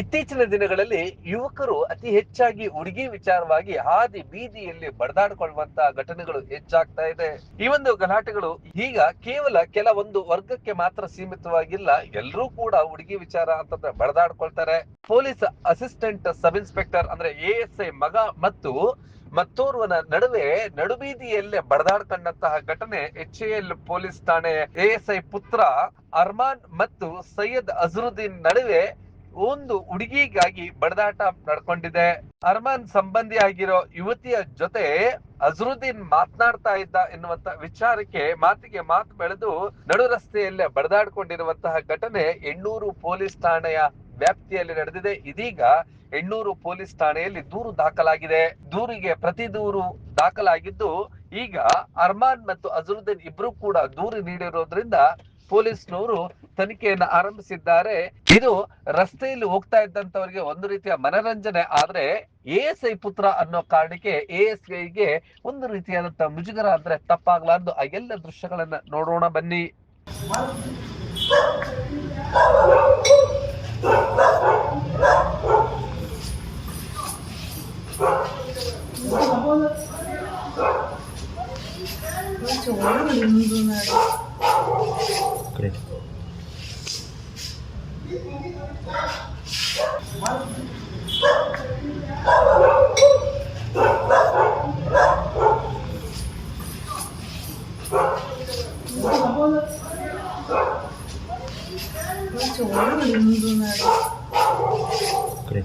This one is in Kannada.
ಇತ್ತೀಚಿನ ದಿನಗಳಲ್ಲಿ ಯುವಕರು ಅತಿ ಹೆಚ್ಚಾಗಿ ಹುಡುಗಿ ವಿಚಾರವಾಗಿ ಹಾದಿ ಬೀದಿಯಲ್ಲಿ ಬಡದಾಡಿಕೊಳ್ಳುವಂತಹ ಘಟನೆಗಳು ಹೆಚ್ಚಾಗ್ತಾ ಇದೆ. ಈ ಒಂದು ಗಲಾಟೆಗಳು ಈಗ ಕೇವಲ ಕೆಲವೊಂದು ವರ್ಗಕ್ಕೆ ಮಾತ್ರ ಸೀಮಿತವಾಗಿಲ್ಲ ಎಲ್ಲರೂ ಕೂಡ ಹುಡುಗಿ ವಿಚಾರ ಅಂತಂದ್ರೆ ಬಡದಾಡ್ಕೊಳ್ತಾರೆ. ಪೊಲೀಸ್ ಅಸಿಸ್ಟೆಂಟ್ ಸಬ್ ಇನ್ಸ್ಪೆಕ್ಟರ್ ಅಂದ್ರೆ ಎ ಐ ಮಗ ಮತ್ತು ಮತ್ತೋರ್ವನ ನಡುವೆ ನಡುಬೀದಿಯಲ್ಲೇ ಬಡದಾಡ್ಕೊಂಡಂತಹ ಘಟನೆ ಎಚ್ ಎಲ್ ಪೊಲೀಸ್ ಠಾಣೆ ಎಎಸ್ಐ ಪುತ್ರ ಅರ್ಮಾನ್ ಮತ್ತು ಸೈಯದ್ ಅಜರುದ್ದೀನ್ ನಡುವೆ ಒಂದು ಹುಡುಗಿಗಾಗಿ ಬಡದಾಟ ನಡ್ಕೊಂಡಿದೆ. ಅರ್ಮಾನ್ ಸಂಬಂಧಿ ಆಗಿರೋ ಯುವತಿಯ ಜೊತೆ ಅಜರುದ್ದೀನ್ ಮಾತನಾಡ್ತಾ ಇದ್ದ ಎನ್ನುವಂತ ವಿಚಾರಕ್ಕೆ ಮಾತಿಗೆ ಮಾತು ಬೆಳೆದು ನಡು ರಸ್ತೆಯಲ್ಲೇ ಬಡದಾಡ್ಕೊಂಡಿರುವಂತಹ ಘಟನೆ ಎಣ್ಣೂರು ಪೊಲೀಸ್ ಠಾಣೆಯ ವ್ಯಾಪ್ತಿಯಲ್ಲಿ ನಡೆದಿದೆ. ಇದೀಗ ಎಣ್ಣೂರು ಪೊಲೀಸ್ ಠಾಣೆಯಲ್ಲಿ ದೂರು ದಾಖಲಾಗಿದೆ. ದೂರಿಗೆ ಪ್ರತಿ ದೂರು ದಾಖಲಾಗಿದ್ದು, ಈಗ ಅರ್ಮಾನ್ ಮತ್ತು ಅಜರುದ್ದೀನ್ ಇಬ್ರು ಕೂಡ ದೂರು ನೀಡಿರೋದ್ರಿಂದ ಪೊಲೀಸ್ನವರು ತನಿಖೆಯನ್ನು ಆರಂಭಿಸಿದ್ದಾರೆ. ಇದು ರಸ್ತೆಯಲ್ಲಿ ಹೋಗ್ತಾ ಇದ್ದಂತವರಿಗೆ ಒಂದು ರೀತಿಯ ಮನರಂಜನೆ ಆದ್ರೆ ಎ ಎಸ್ ಐ ಪುತ್ರ ಅನ್ನೋ ಕಾರಣಕ್ಕೆ ಎ ಎಸ್ ಐಗೆ ಒಂದು ರೀತಿಯಾದಂತಹ ಮುಜುಗರ ಅಂದ್ರೆ ತಪ್ಪಾಗ್ಲಾರ್ದು. ಆ ಎಲ್ಲ ದೃಶ್ಯಗಳನ್ನ ನೋಡೋಣ ಬನ್ನಿ. 그래. 그렇죠. 오늘 운동을 그래.